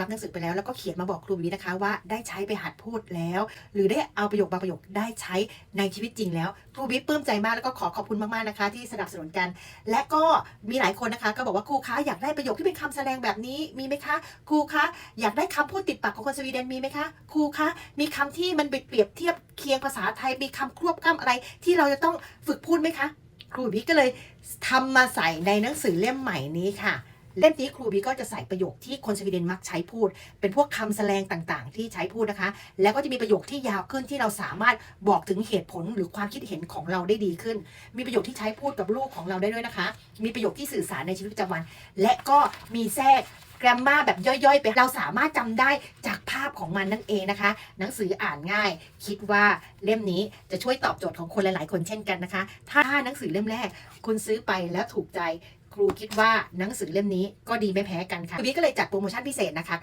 รับหนังสือไปแล้วแล้วก็เขียนมาบอกครูบีนะคะว่าได้ใช้ไปหัดพูดแล้ว หรือได้เอาประโยคบางประโยคได้ใช้ในชีวิตจริงแล้วครูบีปลื้มใจมากแล้วก็ขอขอบคุณมากๆนะคะ ที่สนับสนุนกัน และก็มีหลายคนนะคะ ก็บอกว่าครูคะอยากได้ประโยคที่เป็นคำแสดงแบบนี้มีไหมคะครูคะอยากได้คำพูดติดปากของคนสวีเดนมีไหมคะครูคะมีคำที่มันเปรียบเทียบเคียงภาษาไทยมีคำควบกล้ำอะไร ที่เราจะต้องฝึกพูดไหมคะ ครูบีก็เลยทำมาใส่ในหนังสือเล่มใหม่นี้ค่ะ เล่มนี้ครูบีก็จะใส่ประโยคที่คนสวีเดนมักใช้พูด เป็นพวกคำแสดงต่างๆ ที่ใช้พูดนะคะ แล้วก็จะมีประโยคที่ยาวขึ้นที่เราสามารถบอกถึงเหตุผลหรือความคิดเห็นของเราได้ดีขึ้น มีประโยคที่ใช้พูดกับลูกของเราได้ด้วยนะคะ มีประโยคที่สื่อสารในชีวิตประจำวัน และก็มีแทรกแกรมมาแบบย่อยๆ ไป เราสามารถจำได้จากภาพของมันนั่นเองนะคะ หนังสืออ่านง่าย คิดว่าเล่มนี้จะช่วยตอบโจทย์ของคนหลายๆ คนเช่นกันนะคะ ถ้าหนังสือเล่มแรก คุณซื้อไปแล้วถูกใจ ครูคิดว่าหนังสือเล่มนี้ก็ดีไม่แพ้กันค่ะครูบีก็เลยจัดโปรโมชั่นพิเศษนะคะก็